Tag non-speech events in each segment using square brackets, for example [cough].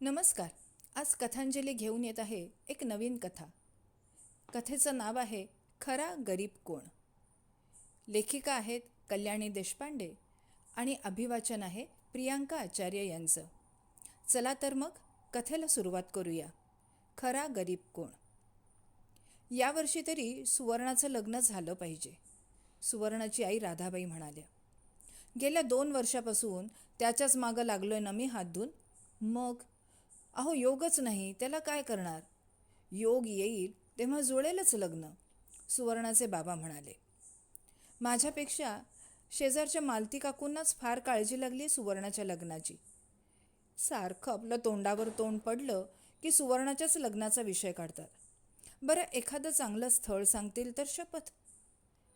नमस्कार. आज कथांजली घेऊन येत आहे एक नवीन कथा. कथेचं नाव आहे खरा गरीब कोण. लेखिका आहेत कल्याणी देशपांडे आणि अभिवाचन आहे प्रियांका आचार्य यांचं. चला तर मग कथेला सुरुवात करूया. खरा गरीब कोण. यावर्षी तरी सुवर्णाचं लग्न झालं पाहिजे. सुवर्णाची आई राधाबाई म्हणाल्या गेल्या दोन वर्षापासून त्याच्याच मागं लागलो आहे ना मी हात धुवून. मग अहो योगच नाही त्याला काय करणार? योग येईल तेव्हा जुळेलच लग्न सुवर्णाचे बाबा म्हणाले. माझ्यापेक्षा शेजारच्या मालती काकूंनाच फार काळजी लागली सुवर्णाच्या लग्नाची. सारखं आपलं तोंडावर तोंड पडलं की सुवर्णाच्याच लग्नाचा विषय काढतात. बरं एखादं चांगलं स्थळ सांगतील तर शपथ.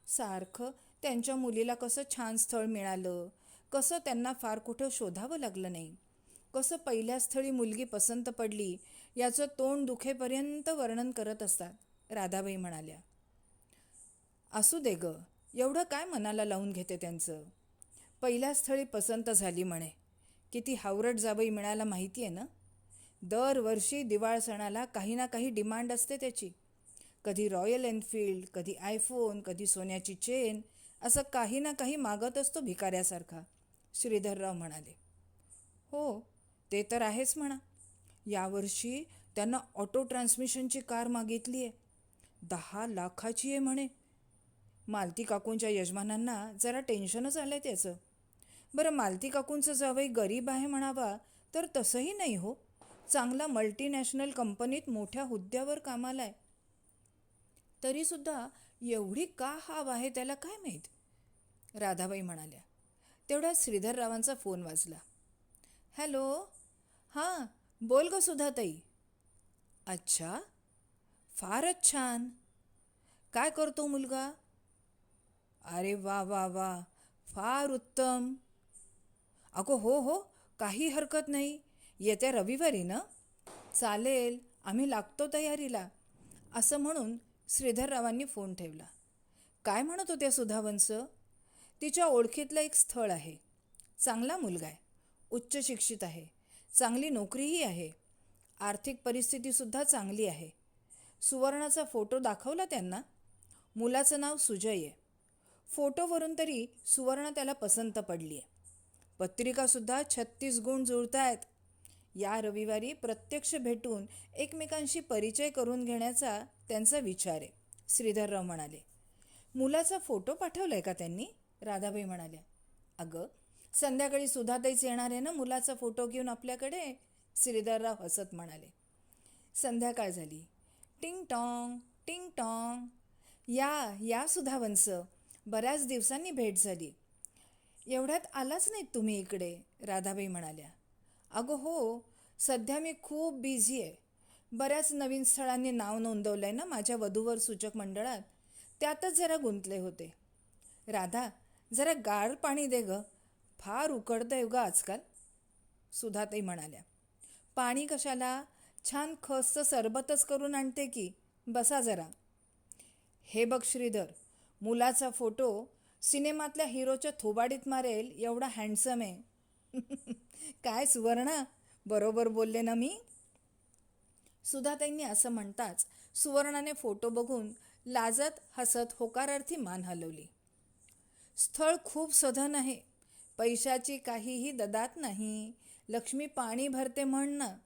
सारखं त्यांच्या मुलीला कसं छान स्थळ मिळालं कसं त्यांना फार कुठं शोधावं लागलं नाही. कसं पहिल्या स्थळी मुलगी पसंत पडली याचं तोंड दुखेपर्यंत वर्णन करत असतात राधाबाई म्हणाल्या. असू दे ग एवढं काय मनाला लावून घेते त्यांचं? पहिल्या स्थळी पसंत झाली म्हणे. किती हावरट जाबई मिळायला माहिती आहे ना? दरवर्षी दिवाळ सणाला काही ना काही डिमांड असते त्याची. कधी रॉयल एनफिल्ड कधी आयफोन कधी सोन्याची चेन असं काही ना काही मागत असतो भिकाऱ्यासारखा श्रीधरराव म्हणाले. हो ते तर आहेच म्हणा. यावर्षी त्यांना ऑटो ट्रान्समिशनची कार मागितली आहे दहा लाखाची आहे म्हणे. मालती काकूंच्या यजमानांना जरा टेन्शनच आलं आहे त्याचं. बरं मालती काकूंचं जावई गरीब आहे म्हणावा तर तसंही नाही हो. चांगला मल्टीनॅशनल कंपनीत मोठ्या हुद्द्यावर कामाला आहे तरीसुद्धा एवढी का हाव आहे त्याला काय माहीत? राधाबाई म्हणाल्या. तेवढ्यात श्रीधररावांचा फोन वाजला. हॅलो? हां बोल ग सुधाताई. अच्छा फारच छान. काय करतो मुलगा? अरे वा वा वा फार उत्तम. अगो हो हो काही हरकत नाही. येत्या रविवारी ना? चालेल आम्ही लागतो तयारीला. असं म्हणून श्रीधररावांनी फोन ठेवला. काय म्हणत होत्या सुधावंस? तिच्या ओळखीतलं एक स्थळ आहे. चांगला मुलगा आहे. उच्च शिक्षित आहे. चांगली नोकरीही आहे. आर्थिक परिस्थितीसुद्धा चांगली आहे. सुवर्णाचा फोटो दाखवला त्यांना? मुलाचं नाव सुजय आहे फोटोवरून तरी सुवर्ण त्याला पसंत पडली आहे पत्रिकासुद्धा छत्तीस गुण जुळत आहेत या रविवारी प्रत्यक्ष भेटून एकमेकांशी परिचय करून घेण्याचा त्यांचा विचार आहे श्रीधरराव म्हणाले. मुलाचा फोटो पाठवला आहे का त्यांनी? राधाबाई म्हणाल्या. अगं संध्याकाळी सुधाताईच येणार आहे ना मुलाचा फोटो घेऊन आपल्याकडे? श्रीधरराव हसत म्हणाले. संध्याकाळ झाली. टिंग टॉंग टिंग टॉंग. या या सुधावंश बऱ्याच दिवसांनी भेट झाली. एवढ्यात आलाच नाहीत तुम्ही इकडे? राधाबाई म्हणाल्या. अगं हो सध्या मी खूप बिझी आहे. बऱ्याच नवीन स्थळांनी नाव नोंदवलं आहे ना माझ्या वधूवर सूचक मंडळात. त्यातच जरा गुंतले होते. राधा जरा गार पाणी दे गं. फार उकडतं आहे ग आजकाल सुधाताई म्हणाल्या. पाणी कशाला? छान खसचं सरबतच करून आणते की? बसा जरा. हे बघ श्रीधर मुलाचा फोटो सिनेमातल्या हिरोच्या थोबाडीत मारेल एवढा हँडसम आहे. [laughs] काय सुवर्णा? बरोबर बोलले ना मी? सुधाताईंनी असं म्हणताच सुवर्णाने फोटो बघून लाजत हसत होकारार्थी मान हलवली. स्थळ खूप सधन आहे. पैशाची काहीही ददात नाही. लक्ष्मी पाणी भरते म्हणणं.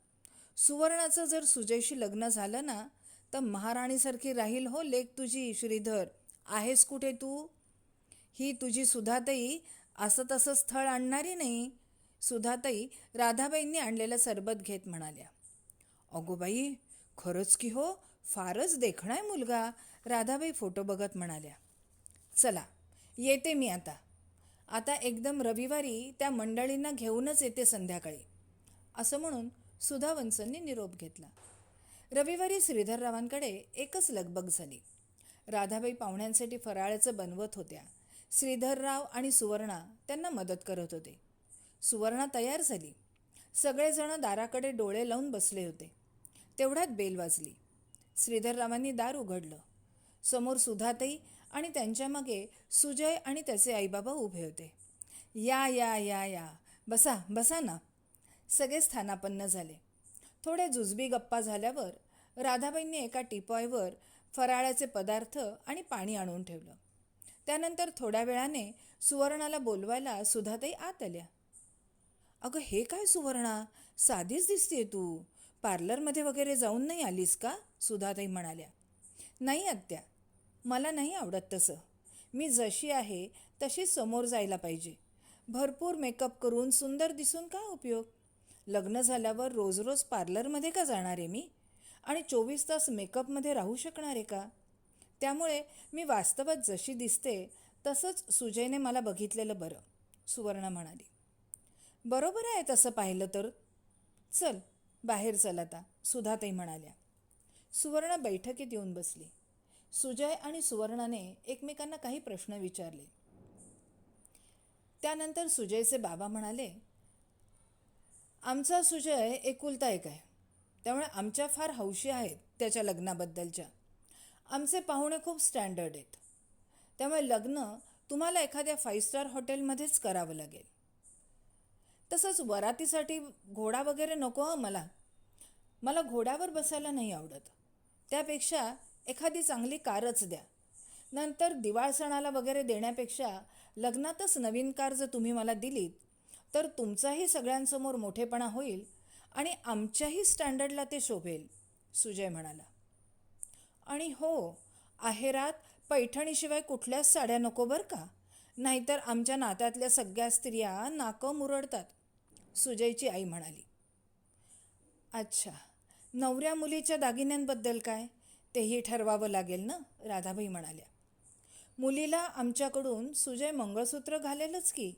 सुवर्णाचं जर सुजयशी लग्न झालं ना तर महाराणीसारखी राहील हो लेख तुझी श्रीधर. आहेस कुठे तू? ही तुझी सुधाताई असं तसं स्थळ आणणारी नाही. सुधाताई राधाबाईंनी आणलेलं सरबत घेत म्हणाल्या. अगोबाई खरंच की हो फारच देखणाय आहे मुलगा. राधाबाई फोटो बघत म्हणाल्या. चला येते मी आता. आता एकदम रविवारी त्या मंडळींना घेऊनच येते संध्याकाळी. असं म्हणून सुधावंसांनी निरोप घेतला. रविवारी श्रीधररावांकडे एकच लगबग झाली. राधाबाई पाहुण्यांसाठी फराळाचं बनवत होत्या. श्रीधरराव आणि सुवर्णा त्यांना मदत करत होते. सुवर्णा तयार झाली. सगळेजण दाराकडे डोळे लावून बसले होते. तेवढ्यात बेल वाजली. श्रीधररावांनी दार उघडलं. समोर सुधाताई आणि त्यांच्यामागे सुजय आणि त्याचे आईबाबा उभे होते. या या या या. बसा बसा ना. सगळे स्थानापन्न झाले. थोड्या जुजबी गप्पा झाल्यावर राधाबाईंनी एका टिपॉयवर फराळाचे पदार्थ आणि पाणी आणून ठेवलं. त्यानंतर थोड्या वेळाने सुवर्णाला बोलवायला सुधाताई आत आल्या. अगं हे काय सुवर्णा? साधीच दिसते तू. पार्लरमध्ये वगैरे जाऊन नाही आलीस का? सुधाताई म्हणाल्या. नाही आत्या. मला नाही आवडत तसं. मी जशी आहे तशी समोर जायला पाहिजे. भरपूर मेकअप करून सुंदर दिसून काय उपयोग? लग्न झाल्यावर रोज रोज पार्लरमध्ये का जाणार आहे मी? आणि चोवीस तास मेकअपमध्ये राहू शकणार आहे का? त्यामुळे मी वास्तवात जशी दिसते तसंच सुजयने मला बघितलेलं बरं सुवर्णा म्हणाली. बरोबर आहे तसं पाहिलं तर. चल बाहेर चल आता सुधाताई म्हणाल्या. सुवर्ण बैठकीत येऊन बसली. सुजय आणि सुवर्णाने एकमेकांना काही प्रश्न विचारले. त्यानंतर सुजयचे बाबा म्हणाले आमचा सुजय एकुलता एक आहे. त्यामुळे आमच्या फार हौशी आहेत त्याच्या लग्नाबद्दलच्या. आमचे पाहुणे खूप स्टँडर्ड आहेत. त्यामुळे लग्न तुम्हाला एखाद्या फाईव्ह स्टार हॉटेलमध्येच करावं लागेल. तसंच वरातीसाठी घोडा वगैरे नको हं मला. मला घोड्यावर बसायला नाही आवडत. त्यापेक्षा एखादी चांगली कारच द्या. नंतर दिवाळ सणाला वगैरे देण्यापेक्षा लग्नातच नवीन कार जर तुम्ही मला दिलीत तर तुमचाही सगळ्यांसमोर मोठेपणा होईल आणि आमच्याही स्टँडर्डला ते शोभेल सुजय म्हणाला. आणि हो आहेरात पैठणीशिवाय कुठल्याच साड्या नको बरं का? नाहीतर आमच्या नात्यातल्या सगळ्या स्त्रिया नाकं मुरडतात सुजयची आई म्हणाली. अच्छा नवऱ्या मुलीच्या दागिन्यांबद्दल काय? तेही ठरवावं लागेल ना? राधाबाई म्हणाल्या. मुलीला आमच्याकडून सुजय मंगळसूत्र घालेलच की.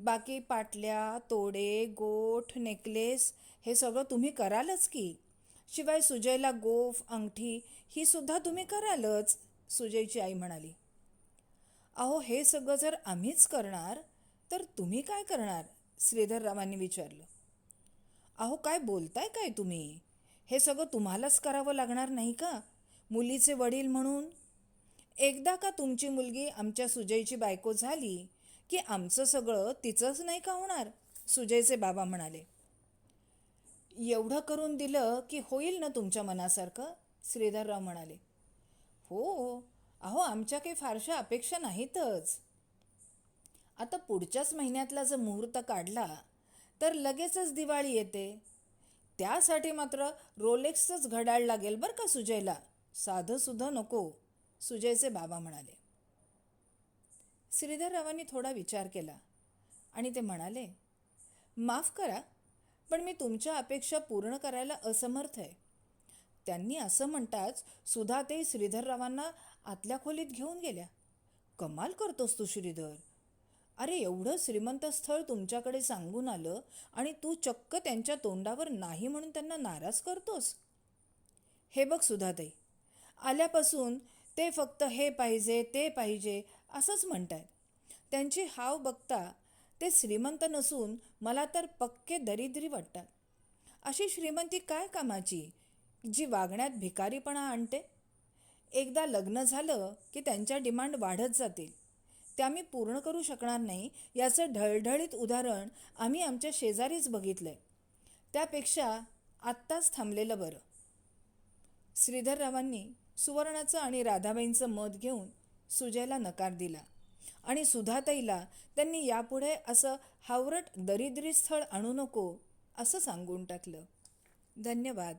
बाकी पाटल्या तोडे गोठ नेकलेस हे सगळं तुम्ही करालच की. शिवाय सुजयला गोफ अंगठी ही सुद्धा तुम्ही करालच सुजयची आई म्हणाली. अहो हे सगळं जर आम्हीच करणार तर तुम्ही काय करणार? श्रीधररावांनी विचारलं. अहो काय बोलताय काय तुम्ही? हे सगळं तुम्हालाच करावं लागणार नाही का? मुलीचे वडील म्हणून? एकदा का तुमची मुलगी आमच्या सुजयची बायको झाली की आमचं सगळं तिचंच नाही का होणार? सुजयचे बाबा म्हणाले. एवढं करून दिलं की होईल ना तुमच्या मनासारखं? श्रीधरराव म्हणाले. हो अहो आमच्या काही फारशा अपेक्षा नाहीतच. आता पुढच्याच महिन्यातला जर मुहूर्त काढला तर लगेचच दिवाळी येते. त्यासाठी मात्र रोलेक्सच घड्याळ लागेल बरं का सुजयला. साधं सुद्धा नको सुजयचे बाबा म्हणाले. श्रीधररावांनी थोडा विचार केला आणि ते म्हणाले माफ करा पण मी तुमच्या अपेक्षा पूर्ण करायला असमर्थ आहे. त्यांनी असं म्हणताच सुधा ते श्रीधररावांना आतल्या खोलीत घेऊन गेल्या. कमाल करतोस तू श्रीधर. अरे एवढं श्रीमंत स्थळ तुमच्याकडे सांगून आलं आणि तू चक्क त्यांच्या तोंडावर नाही म्हणून त्यांना नाराज करतोस? हे बघ सुधाताई आल्यापासून ते फक्त हे पाहिजे ते पाहिजे असंच म्हणतायत. त्यांची हाव बघता ते श्रीमंत नसून मला तर पक्के दरिद्री वाटतात. अशी श्रीमंती काय कामाची जी वागण्यात भिकारीपणा आणते? एकदा लग्न झालं की त्यांच्या डिमांड वाढत जातील. त्या मी पूर्ण करू शकणार नाही याचं ढळढळीत उदाहरण आम्ही आमच्या शेजारीच बघितलं आहे त्यापेक्षा आत्ताच थांबलेलं बरं. श्रीधररावांनी सुवर्णाचं आणि राधाबाईंचं मत घेऊन सुजयला नकार दिला आणि सुधाताईला त्यांनी यापुढे असं हावरट दरिद्री स्थळ आणू नको असं सांगून टाकलं. धन्यवाद.